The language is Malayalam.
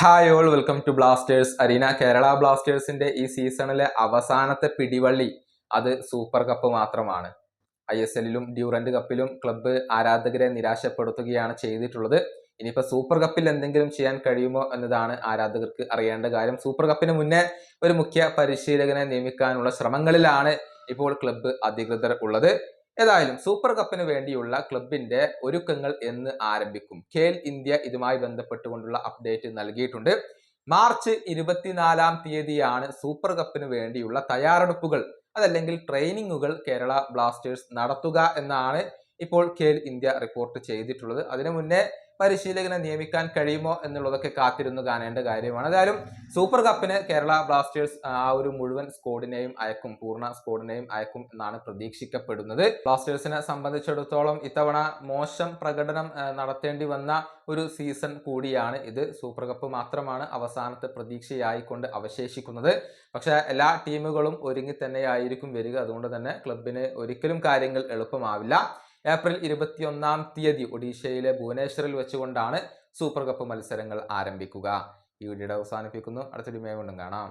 Hi all welcome to Blasters arena Kerala ബ്ലാസ്റ്റേഴ്സിന്റെ ഈ സീസണിലെ അവസാനത്തെ പിടിവള്ളി. അത് സൂപ്പർ കപ്പ് മാത്രമാണ്. ഐ എസ് എല്ലിലും ഡ്യൂറന്റ് കപ്പിലും ക്ലബ്ബ് ആരാധകരെ നിരാശപ്പെടുത്തുകയാണ് ചെയ്തിട്ടുള്ളത്. ഇനിയിപ്പോൾ സൂപ്പർ കപ്പിൽ എന്തെങ്കിലും ചെയ്യാൻ കഴിയുമോ എന്നതാണ് ആരാധകർക്ക് അറിയേണ്ട കാര്യം. സൂപ്പർ കപ്പിന് മുന്നേ ഒരു മുഖ്യ പരിശീലകനെ നിയമിക്കാനുള്ള ശ്രമങ്ങളിലാണ് ഇപ്പോൾ ക്ലബ്ബ് അധികൃതർ ഉള്ളത്. ഏതായാലും സൂപ്പർ കപ്പിന് വേണ്ടിയുള്ള ക്ലബിന്റെ ഒരുക്കങ്ങൾ എന്ന് ആരംഭിക്കും. ഖേൽ ഇന്ത്യ ഇതുമായി ബന്ധപ്പെട്ടുകൊണ്ടുള്ള അപ്ഡേറ്റ് നൽകിയിട്ടുണ്ട്. മാർച്ച് ഇരുപത്തിനാലാം തീയതിയാണ് സൂപ്പർ കപ്പിന് വേണ്ടിയുള്ള തയ്യാറെടുപ്പുകൾ. അതല്ലെങ്കിൽ ട്രെയിനിങ്ങുകൾ കേരള ബ്ലാസ്റ്റേഴ്സ് നടത്തുക എന്നാണ് ഇപ്പോൾ ഖേൽ ഇന്ത്യ റിപ്പോർട്ട് ചെയ്തിട്ടുള്ളത്. അതിനു മുന്നേ പരിശീലകനെ നിയമിക്കാൻ കഴിയുമോ എന്നുള്ളതൊക്കെ കാത്തിരുന്നു കാണേണ്ട കാര്യമാണ്. ഏതായാലും സൂപ്പർ കപ്പിന് കേരള ബ്ലാസ്റ്റേഴ്സ് ആ ഒരു മുഴുവൻ സ്കോഡിനെയും അയക്കും പൂർണ സ്കോഡിനെയും അയക്കും എന്നാണ് പ്രതീക്ഷിക്കപ്പെടുന്നത്. ബ്ലാസ്റ്റേഴ്സിനെ സംബന്ധിച്ചിടത്തോളം ഇത്തവണ മോശം പ്രകടനം നടത്തേണ്ടി വന്ന ഒരു സീസൺ കൂടിയാണ് ഇത്. സൂപ്പർ കപ്പ് മാത്രമാണ് അവസാനത്തെ പ്രതീക്ഷയായിക്കൊണ്ട് അവശേഷിക്കുന്നത്. പക്ഷെ എല്ലാ ടീമുകളും ഒരുങ്ങി തന്നെയായിരിക്കും വരിക. അതുകൊണ്ട് തന്നെ ക്ലബിന് ഒരിക്കലും കാര്യങ്ങൾ എളുപ്പമാവില്ല. ഏപ്രിൽ ഇരുപത്തിയൊന്നാം തീയതി ഒഡീഷയിലെ ഭുവനേശ്വറിൽ വെച്ചുകൊണ്ടാണ് സൂപ്പർ കപ്പ് മത്സരങ്ങൾ ആരംഭിക്കുക. ഈ വീഡിയോ അവസാനിപ്പിക്കുന്നു. അടുത്തൊരു മേ കൊണ്ടും കാണാം.